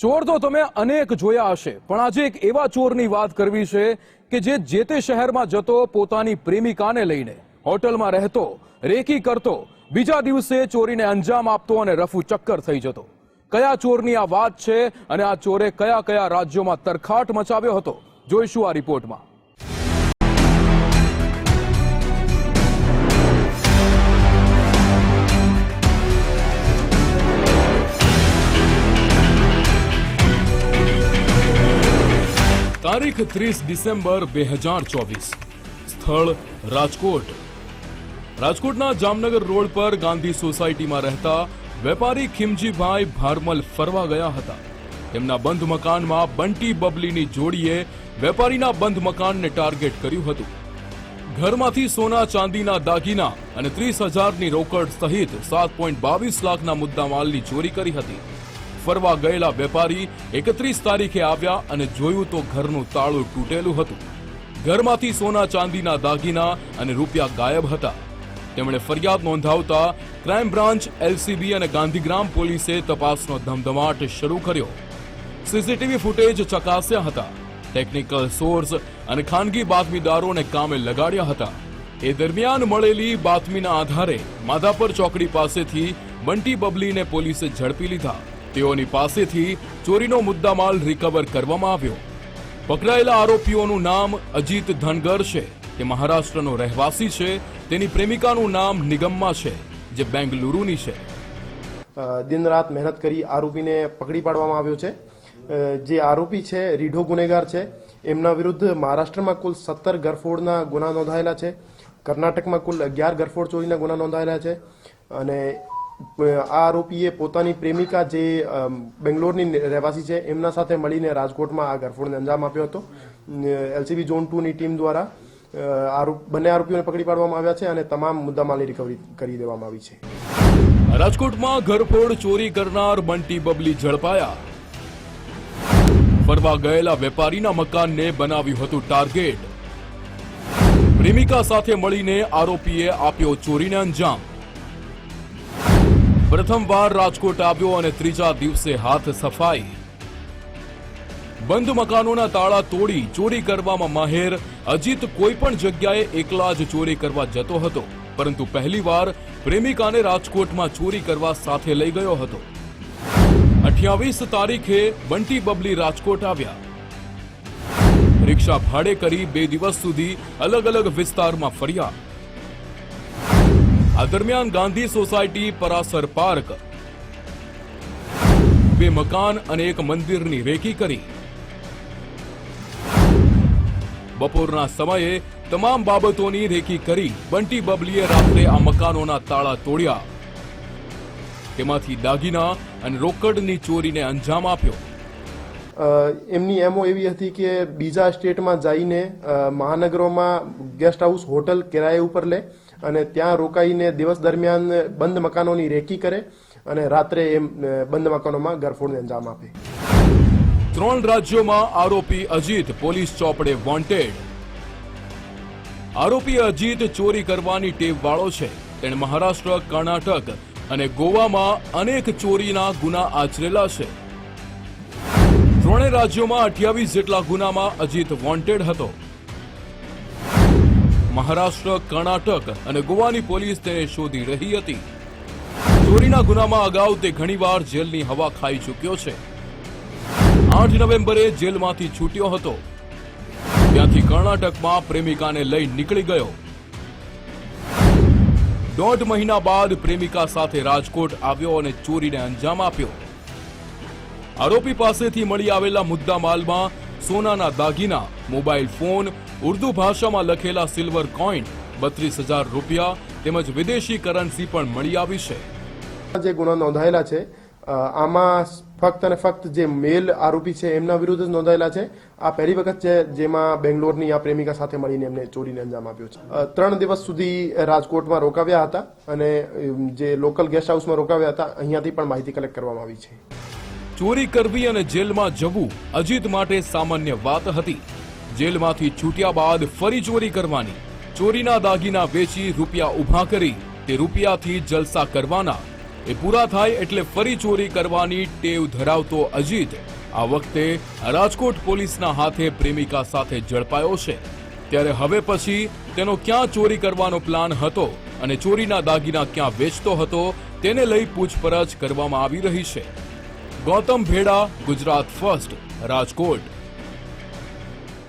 ચોર તો તમે અનેક જોયા હશે. પણ આજે એક એવા ચોરની વાત કરવી છે કે જે જે તે શહેરમાં જતો પોતાની પ્રેમિકાને લઈને હોટલમાં રહેતો, રેકી કરતો, બીજા દિવસે ચોરીને અંજામ આપતો અને રફુ ચક્કર થઈ જતો. કયા ચોરની આ વાત છે અને આ ચોરે કયા કયા રાજ્યોમાં તરખાટ મચાવ્યો હતો? જોઈશું આ રિપોર્ટમાં. તારીખ ત્રીસ ડિસેમ્બર બે હજાર ચોવીસ. સ્થળ રાજકોટ. રાજકોટના જામનગર રોડ પર ગાંધી સોસાયટીમાં રહેતા વેપારી ખીમજીભાઈ ભારમલ ફરવા ગયા હતા. તેમના બંધ મકાનમાં બંટી બબલીની જોડીએ વેપારીના બંધ મકાનને ટાર્ગેટ કર્યું હતું. ઘરમાંથી સોના ચાંદીના દાગીના અને ત્રીસ હજારની રોકડ સહિત સાત પોઈન્ટ બાવીસ લાખના મુદ્દામાલની ચોરી કરી હતી. ફરવા ગયેલા વેપારી એકત્રીસ તારીખે આવ્યા અને જોયું તો ઘરનું તાળું તૂટેલું હતું. ઘરમાંથી સોના ચાંદીના દાગીના અને રૂપિયા ગાયબ હતા. તેમણે ફરિયાદ નોંધાવતા ક્રાઇમ બ્રાન્ચ, એલસીબી અને ગાંધીગ્રામ પોલીસે તપાસનો ધમધમાટ શરૂ કર્યો. સીસીટીવી ફૂટેજ ચકાસ્યા હતા. ટેકનિકલ સોર્સ અને ખાનગી બાતમીદારોને કામે લગાડ્યા હતા. એ દરમિયાન મળેલી બાતમીના આધારે માધાપર ચોકડી પાસેથી બંટી બબલીને પોલીસે ઝડપી લીધા. તેઓની પાસેથી ચોરીનો મુદ્દામાલ રિકવર કરવામાં આવ્યો. પકડાયેલા આરોપીઓનું નામ અજીત ધનગર છે. તે મહારાષ્ટ્રનો રહેવાસી છે. તેની પ્રેમિકાનું નામ નિગમ્મા છે, જે બેંગલુરુની છે. દિન રાત મહેનત કરી આરોપીને પકડી પાડવામાં આવ્યો છે. જે આરોપી છે, રીઢો ગુનેગાર છે. એમના વિરુદ્ધ મહારાષ્ટ્રમાં કુલ સત્તર ગરફોડના ગુના નોંધાયેલા છે. કર્ણાટકમાં કુલ અગિયાર ગરફોડ ચોરીના ગુના નોંધાયેલા છે. અને આ આરોપીએ પોતાની પ્રેમિકા જે બેંગ્લોરની રહેવાસી છે, એમના સાથે મળીને રાજકોટમાં આ ગરફોડને અંજામ આપ્યો હતો. એલસીબી ઝોન ટુની ટીમ દ્વારા આરોપ, બંને આરોપીઓને પકડી પાડવામાં આવ્યા છે અને તમામ મુદ્દામાલની રિકવરી કરી દેવામાં આવી છે. રાજકોટમાં ઘરફોડ ચોરી કરનાર બંટી બબલી ઝડપાયા. ફરવા ગયેલા વેપારીના મકાનને બનાવ્યું હતું ટાર્ગેટ. પ્રેમિકા સાથે મળીને આરોપીએ આપ્યો ચોરીને અંજામ. પ્રથમવાર રાજકોટ આવ્યો અને ત્રીજા દિવસે હાથ સફાઈ. બંધ મકાનોના તાળા તોડી ચોરી કરવામાં માહેર. અજીત કોઈ પણ જગ્યાએ એકલા જ ચોરી કરવા જતો હતો, પરંતુ પહેલીવાર પ્રેમિકાને રાજકોટમાં ચોરી કરવા સાથે લઈ ગયો હતો. અઠ્યાવીસ તારીખે બંટી બબલી રાજકોટ આવ્યા. રિક્ષા ભાડે કરી બે દિવસ સુધી અલગ અલગ વિસ્તારમાં ફર્યા. આ દરમિયાન ગાંધી સોસાયટી પરાસર પાર્ક. બે મકાન અને એક મંદિરની રેકી કરી. બપોરના સમયે તમામ બાબતોની રેકી કરી બંટી બબલીએ રાત્રે આ મકાનોના તાળા તોડ્યા. તેમાંથી દાગીના અને રોકડની ચોરીને અંજામ આપ્યો. એમની એમઓ એવી હતી કે બીજા સ્ટેટમાં જઈને મહાનગરોમાં ગેસ્ટ હાઉસ હોટલ કિરાએ ઉપર લે. અને ત્યાં રોકાઈને દિવસ દરમિયાન બંધ મકાનોની રેકી કરે અને રાત્રે એમ બંધ મકાનોમાં ગરફોડને અંજામ આપે. ત્રણ રાજ્યોમાં આરોપી અજીત, પોલીસ ચોપડે વોન્ટેડ આરોપી અજીત ચોરી કરવાની ટેવવાળો છે. તેણે મહારાષ્ટ્ર, કર્ણાટક અને ગોવામાં અનેક ચોરીના ગુના આચરેલા છે. ત્રણેય રાજ્યોમાં અઠ્યાવીસ જેટલા ગુનામાં અજીત વોન્ટેડ હતો. મહારાષ્ટ્ર, કર્ણાટક અને ગોવાની પોલીસ તેને શોધી રહી હતી. ચોરીના ગુનામાં અગાઉ તે ઘણીવાર જેલની હવા ખાઈ ચૂક્યો છે. આઠ નવેમ્બરે જેલમાંથી છૂટ્યો હતો. ત્યાંથી કર્ણાટકમાં પ્રેમિકાને લઈ નીકળી ગયો. દોઢ મહિના બાદ પ્રેમિકા સાથે રાજકોટ આવ્યો અને ચોરીને અંજામ આપ્યો. આરોપી પાસેથી મળી આવેલા મુદ્દા માલમાં સોનાના દાગીના, મોબાઈલ ફોન, ઉર્દુ ભાષામાં લખેલા સિલ્વર કોઈન, બત્રીસ હજાર રૂપિયા તેમજ વિદેશી કરન્સી પણ મળી આવી છે. જે ગુના નોંધાયેલા છે આમાં ફક્ત અને ફક્ત જે મેલ આરોપી છે એમના વિરુદ્ધ જ નોંધાયેલા છે. આ પહેલી વખત છે જેમાં બેંગ્લોરની આ પ્રેમિકા સાથે મળીને એમને ચોરીને અંજામ આપ્યો છે. ત્રણ દિવસ સુધી રાજકોટમાં રોકાવ્યા હતા અને જે લોકલ ગેસ્ટ હાઉસમાં રોકાવ્યા હતા, અહીંયાથી પણ માહિતી કલેક્ટ કરવામાં આવી છે. ચોરી કરવી અને જેલમાં જવું અજીત માટે સામાન્ય વાત હતી. જેલમાંથી છૂટ્યા બાદ ફરી ચોરી કરવાની, ચોરીના દાગીના વેચી રૂપિયા ઊભા કરી, તે રૂપિયાથી જલસા કરવાના. એ પૂરા થાય એટલે ફરી ચોરી કરવાની ટેવ ધરાવતો અજીત આ વખતે રાજકોટ પોલીસના હાથે પ્રેમિકા સાથે ઝડપાયો છે. ત્યારે હવે પછી તેનો ક્યાં ચોરી કરવાનો પ્લાન હતો અને ચોરીના દાગીના ક્યાં વેચતો હતો, તેને લઈ પૂછપરછ કરવામાં આવી રહી છે. ગૌતમ ભેડા ગુજરાત ફર્સ્ટ રાજકોટ.